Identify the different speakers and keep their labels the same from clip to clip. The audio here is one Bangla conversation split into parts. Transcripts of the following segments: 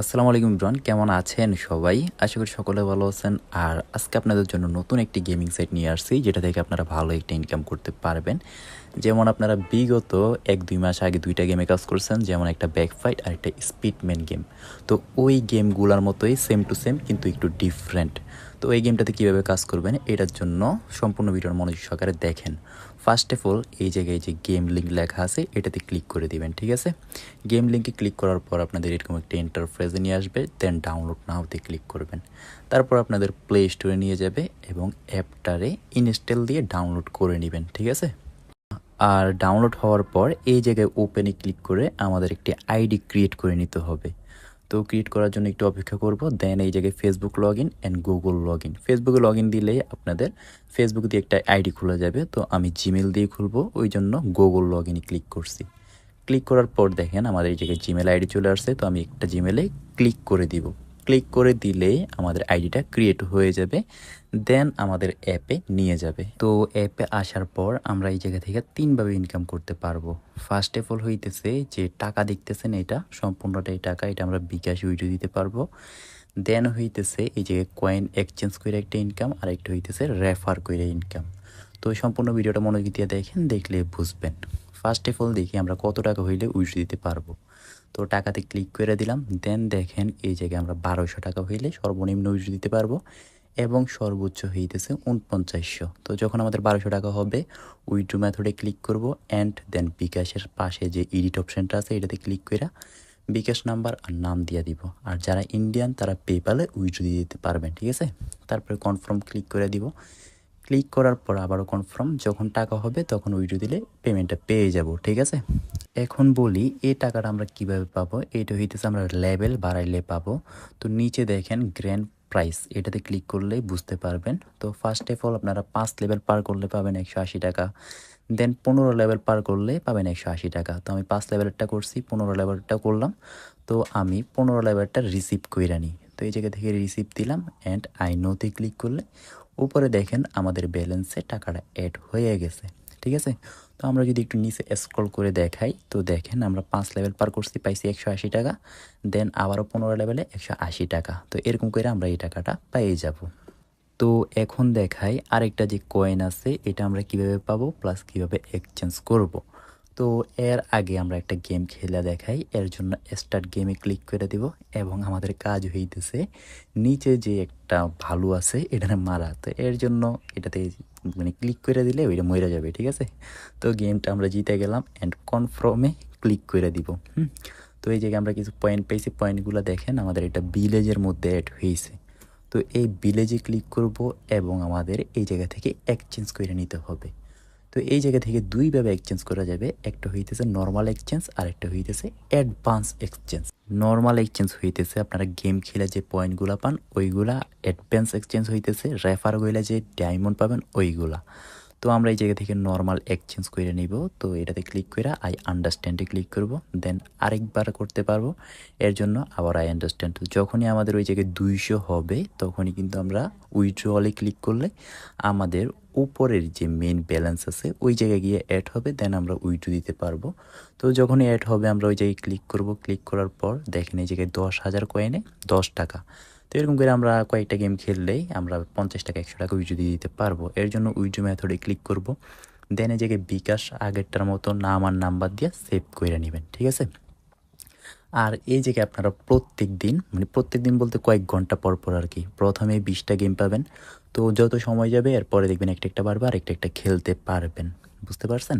Speaker 1: আসসালামু আলাইকুম ইমরান, কেমন আছেন সবাই? আশা করি সকলে ভালো আছেন। আর আজকে আপনাদের জন্য নতুন একটি গেমিং সাইট নিয়ে আসছি, যেটা থেকে আপনারা ভালো একটা ইনকাম করতে পারবেন। যেমন আপনারা বিগত এক, দুই মাস আগে দুইটা গেমে কাজ করছেন, যেমন একটা ব্যাক ফাইট আর একটা স্পিডম্যান গেম তো ওই গেমগুলোর মতোই সেম টু সেম কিন্তু একটু ডিফারেন্ট তো এই গেমটাতে কীভাবে কাজ করবেন, এটার জন্য সম্পূর্ণ ভিডিওর মনোযোগ সহকারে দেখেন। ফার্স্ট অফ অল এই জায়গায় যে গেম লিঙ্ক লেখা আছে, এটাতে ক্লিক করে দিবেন, ঠিক আছে? গেম লিঙ্কে ক্লিক করার পর আপনাদের এরকম একটা ইন্টারফ্রেজে নিয়ে আসবে দেন ডাউনলোড নাওতে ক্লিক করবেন। তারপর আপনাদের প্লে স্টোরে নিয়ে যাবে এবং অ্যাপটারে ইনস্টল দিয়ে ডাউনলোড করে নেবেন, ঠিক আছে? আর ডাউনলোড হওয়ার পর এই জায়গায় ওপেনে ক্লিক করে আমাদের একটি আইডি ক্রিয়েট করে নিতে হবে। তো ক্রিয়েট করার জন্য একটু অপেক্ষা করব। দেন এই জায়গায় Facebook log in and Google log in ফেসবুকে লগ ইন দিলেই আপনাদের ফেসবুক দিয়ে একটা আইডি খোলা যাবে। তো আমি জিমেল দিয়ে খুলবো। ওই জন্য গুগল লগ ইনে ক্লিক করছি। ক্লিক করার পর দেখেন আমাদের এই জায়গায় জিমেল আইডি চলে আসছে। তো আমি একটা জিমেলে ক্লিক করে দিব। ক্লিক করে দিলে আমাদের আইডিটা ক্রিয়েট হয়ে যাবে, দেন আমাদের অ্যাপে নিয়ে যাবে। তো অ্যাপে আসার পর আমরা এই জায়গা থেকে তিনভাবে ইনকাম করতে পারব। ফার্স্ট অফ অল হইতেছে যে টাকা দেখতেছেন এটা সম্পূর্ণটাই টাকা, এটা আমরা বিকাশ উইডিও দিতে পারব। দেন হইতেছে এই জায়গায় কয়েন এক্সচেঞ্জ করে একটা ইনকাম আর একটা হইতেছে রেফার করে ইনকাম তো সম্পূর্ণ ভিডিওটা মনোযোগ দিয়ে দেখেন, দেখলে বুঝবেন। ফার্স্ট অফ অল দেখি আমরা কত টাকা হইলে উইড্রো দিতে পারব। তো টাকাতে ক্লিক করে দিলাম দেন দেখেন এই জায়গায় আমরা বারোশো টাকা হইলে সর্বনিম্ন উইড্রো দিতে পারব এবং সর্বোচ্চ হইতেছে উনপঞ্চাশশো তো যখন আমাদের বারোশো টাকা হবে উইড্রো ম্যাথডে ক্লিক করব অ্যান্ড দেন বিকাশের পাশে যে এডিট অপশানটা আছে, এটাতে ক্লিক করে বিকাশ নাম্বার আর নাম দিয়ে দিব। আর যারা ইন্ডিয়ান তারা পেপালে উইড্রো দিয়ে দিতে পারবেন, ঠিক আছে? তারপরে কনফার্ম ক্লিক করে দিব। ক্লিক করার পর আবারও কনফার্ম যখন টাকা হবে তখন উইড্রো দিলে পেমেন্টটা পেয়ে যাব, ঠিক আছে? এখন বলি এই টাকাটা আমরা কীভাবে পাবো? এটা হইতেছে আমরা লেভেল বাড়াইলে পাবো। তো নিচে দেখেন গ্র্যান্ড প্রাইস এটাতে ক্লিক করলেই বুঝতে পারবেন। তো ফার্স্ট অফ অল আপনারা পাঁচ লেভেল পার করলে পাবেন একশো আশি টাকা। দেন পনেরো লেভেল পার করলে পাবেন একশো আশি টাকা। তো আমি পাঁচ লেভেলটা করছি, পনেরো লেভেলটা করলাম। তো আমি পনেরো লেভেলটা রিসিভ করে নিই। এই জায়গা থেকে রিসিভ দিলাম অ্যান্ড আই নোতে ক্লিক করলে উপরে দেখেন আমাদের ব্যালেন্সে টাকাটা অ্যাড হয়ে গেছে, ঠিক আছে? তো আমরা যদি একটু নিচে স্ক্রল করে দেখাই, তো দেখেন আমরা পাঁচ লেভেল পার করছি, পাইছি একশো আশি টাকা দেন আবারও পনেরো লেভেলে একশো আশি টাকা। তো এরকম করে আমরা এই টাকাটা পেয়ে যাব। তো এখন দেখাই আরেকটা যে কয়েন আছে, এটা আমরা কীভাবে পাবো প্লাস কীভাবে এক্সচেঞ্জ করব। তো এর আগে আমরা একটা গেম খেলে দেখাই। এর জন্য স্টার্ট গেমে ক্লিক করে দিব এবং আমাদের কাজ হইতেছে নিচে যে একটা ভালু আছে এটা মারা। তো এর জন্য এটাতে মানে ক্লিক করে দিলে ওইটা মরে যাবে, ঠিক আছে? তো গেমটা আমরা জিতে গেলাম অ্যান্ড কনফার্মে ক্লিক করে দিব। হুম? তো এই জায়গায় আমরা কিছু পয়েন্ট পেয়েছি। পয়েন্টগুলো দেখেন, আমাদের এটা ভিলেজের মধ্যে অ্যাড হয়েছে তো এই ভিলেজে ক্লিক করব এবং আমাদের এই জায়গা থেকে এক্সচেঞ্জ করে নিতে হবে। তো এই জায়গা থেকে দুইভাবে এক্সচেঞ্জ করা যাবে। একটা হইতেছে নর্মাল এক্সচেঞ্জ আর একটা হইতেছে অ্যাডভান্স এক্সচেঞ্জ নর্মাল এক্সচেঞ্জ হইতেছে আপনারা গেম খেলে যে পয়েন্টগুলো পান, ওইগুলা অ্যাডভান্স এক্সচেঞ্জ হইতেছে। রেফার গইলে যে ডায়মন্ড পাবেন, ওইগুলা। তো আমরা এই জায়গা থেকে নর্মাল এক্সচেঞ্জ করে নিব। তো এটাতে ক্লিক করে আই আন্ডারস্ট্যান্ডে ক্লিক করব। দেন আরেকবার করতে পারব। এর জন্য আবার আই আন্ডারস্ট্যান্ড যখনই আমাদের ওই জায়গায় দুইশো হবে, তখনই কিন্তু আমরা উইথড্রলে ক্লিক করলে আমাদের উপরের যে মেন ব্যালেন্স আছে, ওই জায়গায় গিয়ে অ্যাড হবে দেন আমরা উইথড্র দিতে পারব। তো যখনই অ্যাড হবে, আমরা ওই জায়গায় ক্লিক করব। ক্লিক করার পর দেখেন এই জায়গায় দশ হাজার কয়েনে দশ টাকা। তো এরকম করে আমরা কয়েকটা গেম খেললেই আমরা পঞ্চাশ টাকা একশো টাকা উইজু দিয়ে দিতে পারব। এর জন্য উইজু মেথডে ক্লিক করব। দেন এই জায়গায় বিকাশ আগেরটার মতো নাম আর নাম্বার দিয়ে সেভ করে নেবেন, ঠিক আছে? আর এই জায়গায় আপনারা প্রত্যেক দিন মানে প্রত্যেক দিন বলতে কয়েক ঘণ্টা পর পর আর কি, প্রথমে বিশটা গেম পাবেন। তো যত সময় যাবে, এরপরে দেখবেন একটা একটা বারবার একটা একটা খেলতে পারবেন। বুঝতে পারছেন?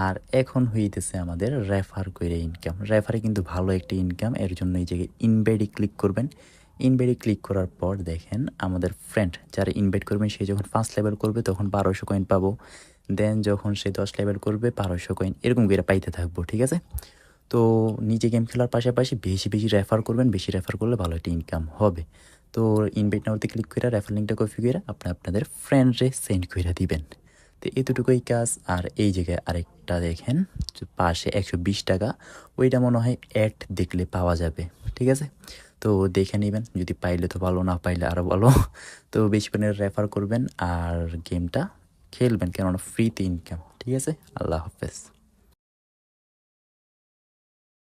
Speaker 1: আর এখন হইতেছে আমাদের রেফার করে ইনকাম রেফারে কিন্তু ভালো একটা ইনকাম এর জন্য এই জায়গায় ইনবেডি ক্লিক করবেন। ইনভাইটে ক্লিক করার পর দেখেন আমাদের ফ্রেন্ড যারা ইনভাইট করবেন সে যখন ফার্স্ট লেভেল করবে তখন বারোশো কয়েন পাবো। দেন যখন সে দশ লেভেল করবে, বারোশো কয়েন এরকম করে পাইতে থাকব, ঠিক আছে? তো নিজে গেম খেলার পাশাপাশি বেশি বেশি রেফার করবেন, বেশি রেফার করলে ভালো একটা ইনকাম হবে। তো ইনভাইট নাওতে ক্লিক করে রেফার লিঙ্কটা কপি করে আপনি আপনাদের ফ্রেন্ডরে সেন্ড করে দিবেন। তো এতটুকুই কাজ, আর এই জায়গায় আরেকটা দেখেন, পাশে একশো বিশ টাকা, ওইটা মনে হয় অ্যাড দেখলে পাওয়া যাবে, ঠিক আছে? তো দেখে নেবেন। যদি পাইলে তো ভালো, না পাইলে আরও ভালো। তো বেশি করে রেফার করবেন আর গেমটা খেলবেন, কেননা ফ্রিতে ইনকাম ঠিক আছে? আল্লাহ হাফেজ।